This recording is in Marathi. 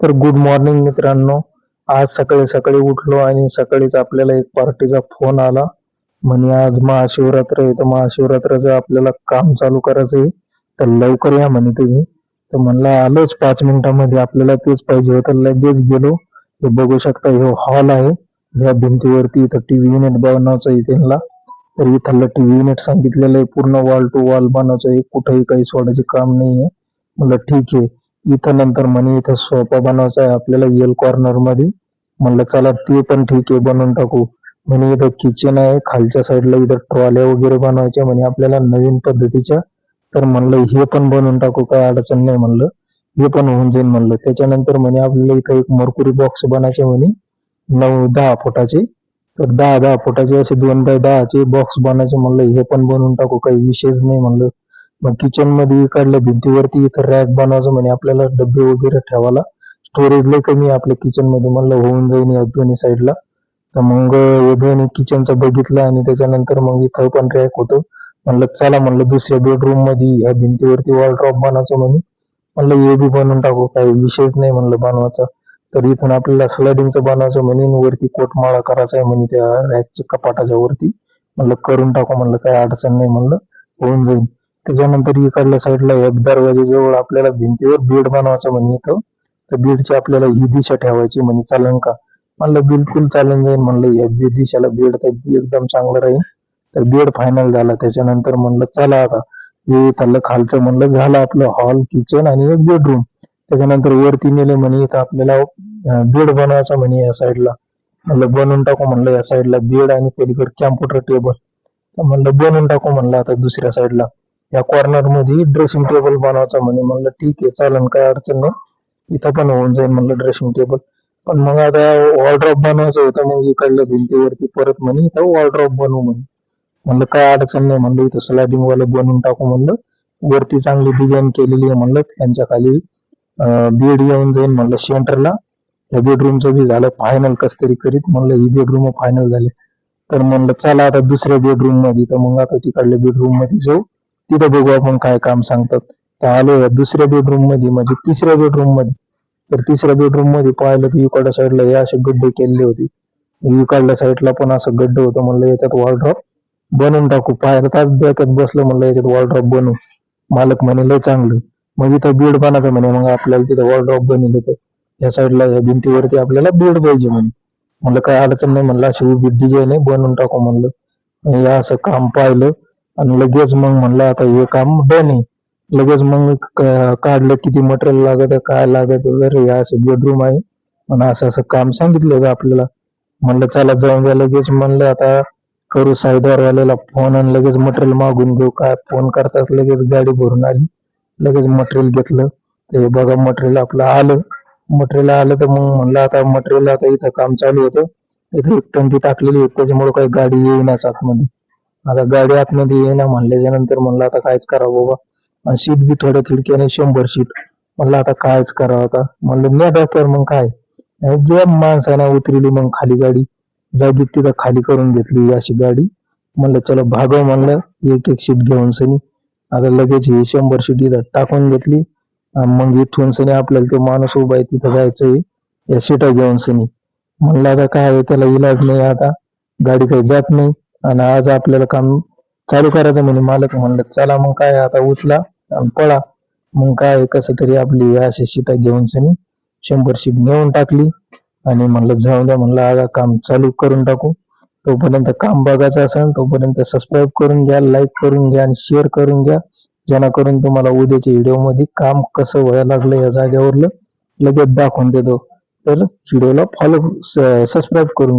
तर गुड मॉर्निंग मित्रांनो. आज सकाळी सकाळी उठलो आणि सकाळीच आपल्याला एक पार्टीचा फोन आला. म्हणे आज महाशिवरात्र आहे. तर महाशिवरात्राचं आपल्याला काम चालू करायचं आहे. तर लवकर या म्हणे तुम्ही तर म्हणलं आलोच पाच मिनिटामध्ये. आपल्याला तेच पाहिजे होतं. लगेच गेलो. हे बघू शकता हे हॉल आहे. या भिंतीवरती इथं टीव्ही युनिट बनवायचं आहे त्यांना. तर इथलं टीव्ही युनिट सांगितलेलं आहे. पूर्ण वॉल टू वॉल बनवायचं आहे. कुठेही काही सोडायचे काम नाहीये. म्हणलं ठीक आहे. इथं नंतर म्हणे इथं सोफा बनवायचा आहे आपल्याला येल कॉर्नरमध्ये. म्हणलं चला ते पण ठीक आहे बनवून टाकू. म्हणे इथं किचन आहे खालच्या साईडला इथं ट्रॉल्या वगैरे बनवायच्या म्हणे आपल्याला नवीन पद्धतीच्या. तर म्हणलं हे पण बनवून टाकू काय अडचण नाही म्हणलं. हे पण होऊन जाईल म्हणलं. त्याच्यानंतर म्हणे आपल्याला इथं एक मरकुरी बॉक्स बनायचे म्हणे नऊ दहा फुटाचे. तर दहा दहा फुटाचे असे दोन बाय दहाचे बॉक्स बनायचे म्हणलं. हे पण बनवून टाकू काही विशेष नाही म्हणलं. मग किचनमध्ये इकडल्या भिंतीवरती इथं रॅक बनवायचं म्हणे आपल्याला डबे वगैरे ठेवायला. स्टोरेज लय कमी आहे आपल्या किचनमध्ये म्हणलं होऊन जाईल या दोन्ही साईडला तर मग हे दोन्ही किचनचं बघितलं आणि त्याच्यानंतर मग इथं पण रॅक होतं. म्हणलं चला म्हणलं दुसऱ्या बेडरूममध्ये या भिंतीवरती वॉलड्रॉप ड्रॉप म्हणे. म्हणलं हे बी बनवून टाकू काही विषयच नाही म्हणलं बनवायचा. तर इथून आपल्याला स्लायडिंगचं बनवायचं म्हणे आणि वरती कोटमाळा करायचा आहे म्हणे त्या रॅकच्या कपाटाच्या वरती. म्हणलं करून टाकू म्हणलं काही अडचण नाही म्हणलं. होऊन जाईल त्याच्यानंतर इकडल्या साईडला एक दरवाजेजवळ आपल्याला भिंतीवर बेड बनवायचं म्हणे इथं. तर बेडची आपल्याला ही दिशा ठेवायची म्हणे चालन का म्हणलं बिलकुल चालन जाईल म्हणलं या बी दिशाला बेड तर एकदम चांगलं राहील तर बेड फायनल झाला. त्याच्यानंतर म्हणलं चला आता. हे इथलं खालचं म्हणलं झालं आपलं हॉल किचन आणि एक बेडरूम त्याच्यानंतर वरती नेले म्हणे इथं आपल्याला बेड बनवायचा म्हणे या साईडला म्हणलं बनवून टाकू म्हणलं या साईडला बेड आणि पलीकडे कॅम्प्युटर टेबल तर म्हणलं बनवून टाकू म्हणलं आता दुसऱ्या साईडला या कॉर्नरमध्ये ड्रेसिंग टेबल बनवायचा म्हणे. म्हणलं ठीक आहे चालन काय अडचण नाही. इथं पण होऊन जाईल म्हणलं ड्रेसिंग टेबल पण मग आता वॉलड्रॉप बनवायचं होतं मग इकडल्या भिंतीवरती परत म्हणे इथं वॉलड्रॉप बनवू म्हणे. म्हणलं काय अडचण नाही म्हणलं इथं स्लायडिंग वाले बनवून टाकू म्हणलं. वरती चांगली डिझाईन केलेली आहे म्हणलं. त्यांच्या खाली बेड येऊन जाईल म्हणलं सेंटरला या बेडरूमचं बी झालं फायनल कस तरी करीत म्हणलं ही बेडरूम फायनल झाले. तर म्हणलं चला आता दुसऱ्या बेडरूममध्ये. तर मग आता तिकडल्या बेडरूममध्ये जाऊ. तिथं बघू आपण काय काम सांगतात. तर आलो दुसऱ्या बेडरूममध्ये म्हणजे तिसऱ्या बेडरूममध्ये. तर तिसऱ्या बेडरूममध्ये पाहिलं तर इकडच्या साईडला हे असे गड्डे केलेले होते. इकडल्या साईडला पण असं गड्डे होतं म्हणलं याच्यात वॉलड्रॉप बनवून टाकू. पाहायला तास डोक्यात बसलं म्हणलं याच्यात वॉलड्रॉप बनवू. मालक म्हणे लय चांगलं. मग इथं बेड बनायचं म्हणे मग आपल्याला तिथं वॉलड्रॉप बनवलं होतं या साईडला या भिंतीवरती आपल्याला बेड पाहिजे म्हणे. म्हणलं काय अडचण नाही म्हणलं अशी उभी डिझाईन आहे बनवून टाकू म्हणलं. हे असं काम पाहिलं. आणि लगेच मग म्हणलं आता हे काम डन आहे लगेच मग काढलं किती मटेरियल लागत काय लागत वगैरे हे असं बेडरूम आहे. आणि असं असं काम सांगितलं होतं आपल्याला. म्हणलं चला जाऊन द्या. लगेच म्हणलं आता करू साईडवाल्याला फोन आणि लगेच मटेरियल मागून घेऊ. काय फोन करतात लगेच गाडी भरून आली. लगेच मटेरियल घेतलं. ते बघा मटेरियल आपलं आलं. मटेरियल आलं तर मग म्हणलं आता मटेरियल आता इथं काम चालू होतं. इथे एक टंकी टाकलेली होती त्याच्यामुळे काही गाडी येईनाच आतमध्ये. आता गाडी आतमध्ये येईना म्हणल्याच्या नंतर म्हणलं आता कायच करावं बाबा. आणि सीट बी थोड्या खिडक्याने शंभर सीट म्हणलं आता कायच करावं आता. म्हणलं नेटा तर मग काय? ज्या जे माणसानं उतरली मग खाली गाडी. जागी तिथं खाली करून घेतली अशी गाडी. म्हणलं चला भागव म्हणलं. एक एक सीट घेऊन सनी. आता लगेच ही शंभर सीट इथं टाकून घेतली. मग इथून सनी आपल्याला ते माणूस उभा आहे तिथं जायचंय. या सीटा घेऊन सनी. म्हणलं आता काय आहे, त्याला इलाज नाही आता. गाडी काही जात नाही. आणि आज आपल्याला काम चालू करायचं म्हणे मालक म्हणलं चला मग काय आता उचला आणि पळा. मग काय कसं तरी आपली अशी शिटा घेऊन सनी शंभर शीट घेऊन टाकली आणि म्हणलं जाऊ द्या म्हणलं आता काम चालू करून टाकू. तोपर्यंत काम बघायचं असेल तोपर्यंत सबस्क्राईब करून घ्या लाईक करून घ्या आणि शेअर करून घ्या. जेणेकरून तुम्हाला उद्याच्या व्हिडिओमध्ये काम कसं व्हायला लागलं या जाग्यावरलं लगेच दाखवून देतो. तर व्हिडिओला फॉलो सबस्क्राईब करून घ्या.